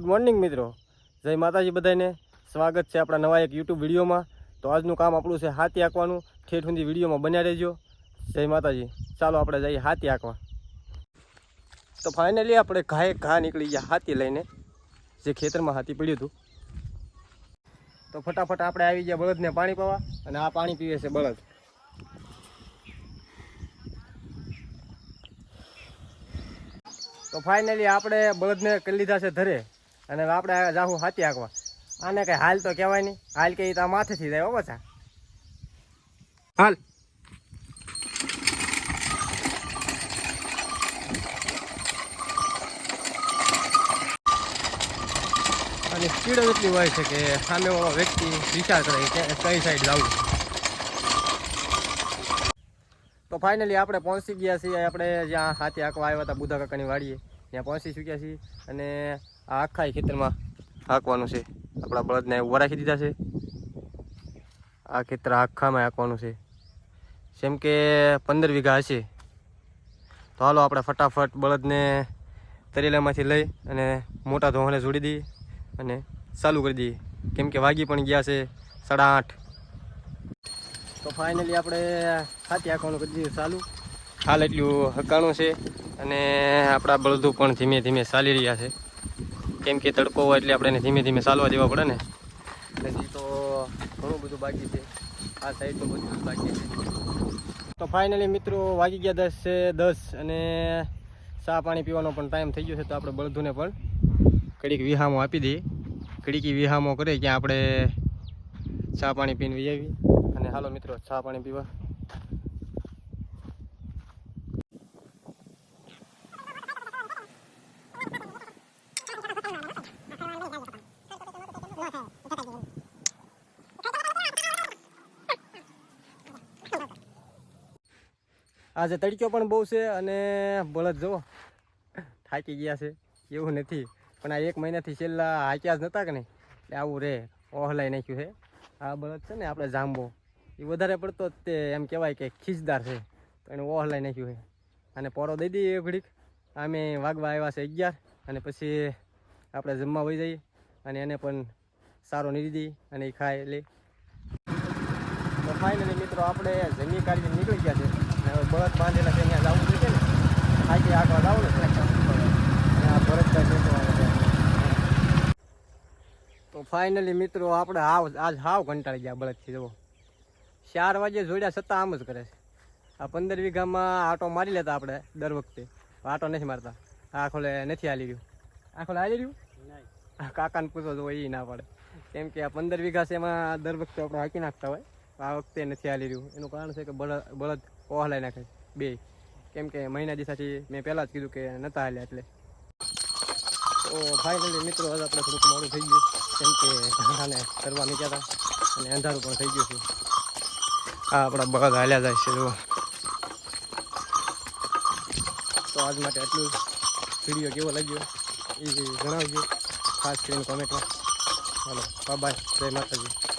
Good morning મિત્રો. જય માતાજી બધાને. સ્વાગત છે આપણા નવા એક યુટ્યુબ વિડીયોમાં. તો આજનું કામ આપણું છે હાથી આંકવાનું. ઠેઠ સુધી વિડીયોમાં બન્યા રહેજો. જય માતાજી. ચાલો આપણે જઈએ હાથી આંકવા. તો ફાઇનલી આપણે ઘાએ ઘા નીકળી ગયા હાથી લઈને. જે ખેતરમાં હાથી પડ્યું હતું. તો ફટાફટ આપણે આવી ગયા બળદને પાણી પાવા. અને આ પાણી પીવે છે બળદ. તો ફાઇનલી આપણે બળદને કરી લીધા છે ધરે. અને આપણે જાહું હાથી આંકવા આને કઈ હાલ તો કહેવાય નહીં. હાલ કે તો માથેથી જાય હો હાલ. અને સ્પીડ એટલી હોય છે કે સામેવાળો વ્યક્તિ વિચાર કરે કે કઈ સાઈડ જવું તો ફાઇનલી આપણે પહોંચી ગયા છીએ. આપણે જ્યાં હાથી આંકવા આવ્યા હતા બુધા કાકાની વાડીએ. ત્યાં પહોંચી ચૂક્યા છીએ. અને આ આખા ખેતરમાં હાંકવાનું છે. આપણા બળદને ઊભા રાખી દીધા છે. આ ખેતર આખામાં હાંકવાનું છે. જેમ કે પંદર વીઘા હશે. તો હાલો આપણે ફટાફટ બળદને તરેલામાંથી લઈ અને મોટા ધોવાને જોડી દઈએ અને ચાલુ કરી દઈએ. કેમ કે વાગી પણ ગયા છે સાડા આઠ. તો ફાઇનલી આપણે હાથી આંકવાનું કરી દીધું ચાલુ. હાલ એટલું હકાણું છે અને આપણા બળદો પણ ધીમે ધીમે ચાલી રહ્યા છે. કેમ કે તડકો હોય એટલે આપણે ધીમે ધીમે ચાલવા દેવા પડે ને. હજી તો ઘણું બધું બાકી છે. આ સાઈડનું બધું બાકી છે. તો ફાઇનલી મિત્રો વાગી ગયા દસ છે દસ અને ચા પાણી પીવાનો પણ ટાઈમ થઈ ગયો છે તો આપણે બળદુને પણ કડીક વિહામો આપી દઈએ. કડીકી વિહામો કરે ત્યાં આપણે ચા પાણી પીને વી આવી અને હાલો મિત્રો, ચા પાણી પીવા. આજે તડક્યો પણ બહુ છે અને બળદ જુઓ થાકી ગયા છે, એવું નથી. પણ આ એક મહિનાથી છેલ્લા હાક્યા જ નહોતા કે નહીં? એટલે આવું રે ઓહલાઈ નાખ્યું છે. આ બળદ છે ને, આપણે જાંબો. એ વધારે પડતો જ તે એમ કહેવાય કે ખીચદાર છે. તો એને ઓહલાઈ નાખ્યું છે. અને પોરો દઈ દઈએ ઘડીક. અમે વાગવા આવ્યા છે અગિયાર અને પછી આપણે જમવા વહી જઈએ. અને એને પણ સારો નીરી દઈએ અને એ ખાય તો ફાઇનલી મિત્રો આપણે જમી કાઢીને નીકળી ગયા છે. અને હવે બળદ બાંધેલા છે અહીંયા જવું જોઈએ ને? આજે આગળ આવું ને? અને આ ભરતભાઈ છે. તો ફાઇનલી મિત્રો આપણે હાવ આજ હાવ કંટાળી ગયા બળદથી જવો ચાર વાગે જોડ્યા છતાં આમ જ કરે છે. આ પંદર વીઘામાં આટો મારી લેતા આપણે દર વખતે. આટો નથી મારતા. આ ખોલે નથી હાલી રહ્યું. આ હાલી રહ્યું? કાકાને પૂછો તો એ ના પડે. કેમ કે આ પંદર વીઘા છે એમાં દર વખતે આપણે હાકી નાખતા હોય. આ વખતે નથી હાલી રહ્યું. એનું કારણ છે કે બળદ બળદ ઓહલાઈ નાખે બે. કેમ કે મહિના દિવસાથી મેં પહેલાં જ કીધું કે નહોતા હાલ્યા એટલે. તો ફાઇનલી મિત્રો, હવે આપણે થોડુંક મોડું થઈ ગયું. કેમ કે ઘણાને કરવા નીકળ્યા હતા અને અંધારું પણ થઈ ગયું છે. આ આપણા બળદ હાલ્યા જાય છે, જુઓ. તો આજ માટે એટલું વીડિયો કેવો લાગ્યો એ જણાવજો, ખાસ કરીને કોમેન્ટમાં હલો બાય જય માતાજી.